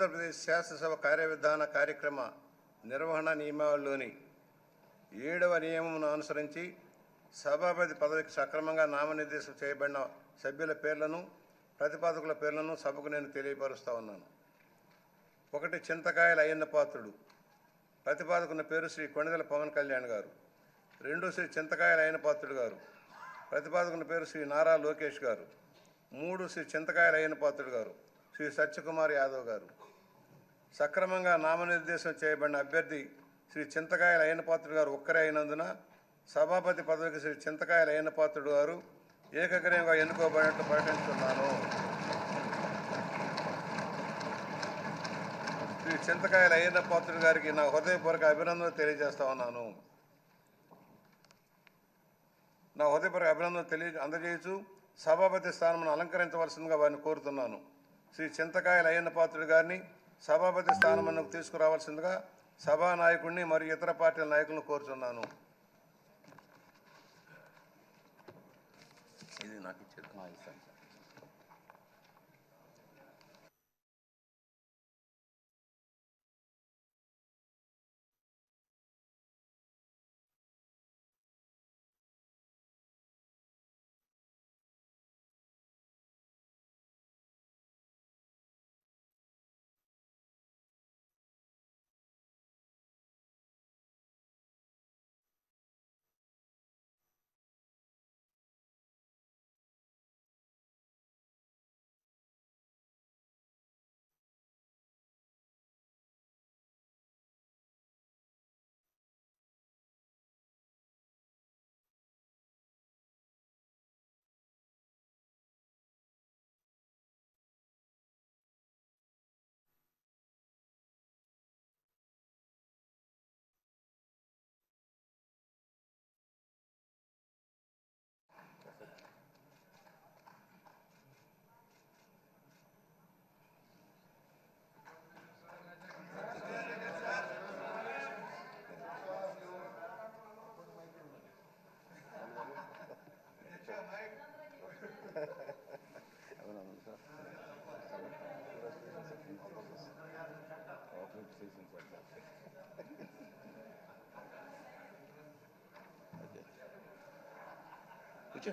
ఆంధ్రప్రదేశ్ శాసనసభ కార్యవిధాన కార్యక్రమ నిర్వహణ నియమావళిలోని ఏడవ నియమమును అనుసరించి సభాపతి పదవికి సక్రమంగా నామనిర్దేశం చేయబడిన సభ్యుల పేర్లను ప్రతిపాదకుల పేర్లను సభకు నేను తెలియపరుస్తూ ఉన్నాను. ఒకటి చింతకాయల అయ్యన్న పాత్రుడు ప్రతిపాదకున్న పేరు శ్రీ కొణిదల పవన్ కళ్యాణ్ గారు. రెండు శ్రీ చింతకాయల అయ్యన్న పాత్రుడు గారు ప్రతిపాదకున్న పేరు శ్రీ నారా లోకేష్ గారు. మూడు శ్రీ చింతకాయల అయ్యన్న పాత్రుడు గారు శ్రీ సత్యకుమార్ యాదవ్ గారు. సక్రమంగా నామనిర్దేశం చేయబడిన అభ్యర్థి శ్రీ చింతకాయల అయ్యనపాత్రుడు గారు ఒక్కరే అయినందున సభాపతి పదవికి శ్రీ చింతకాయల అయ్యనపాత్రుడు గారు ఏకగ్రయంగా ఎన్నుకోబడినట్లు ప్రకటిస్తున్నాను. శ్రీ చింతకాయల అయ్యనపాత్రుడు గారికి నా హృదయపూర్వక అభినందనలు తెలియజేస్తా ఉన్నాను. నా హృదయపూర్వక అభినందనలు తెలియ అందజేయచ్చు సభాపతి స్థానమును అలంకరించవలసిందిగా వారిని కోరుతున్నాను. శ్రీ చింతకాయల అయ్యన్నపాత్రుడు గారిని సభాపతి స్థానమునకు తీసుకురావాల్సిందిగా సభా నాయకుడిని మరియు ఇతర పార్టీల నాయకులను కోరుతున్నాను ఇది నాకు ఇచ్చేది. కూర్చో.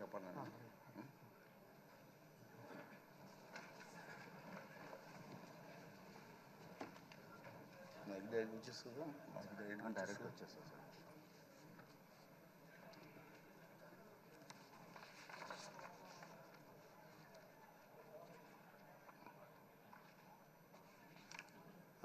చెప్పండి డైరెక్ట్ వచ్చేస్తుందా? డైరెక్ట్ వచ్చేస్తుంది సార్.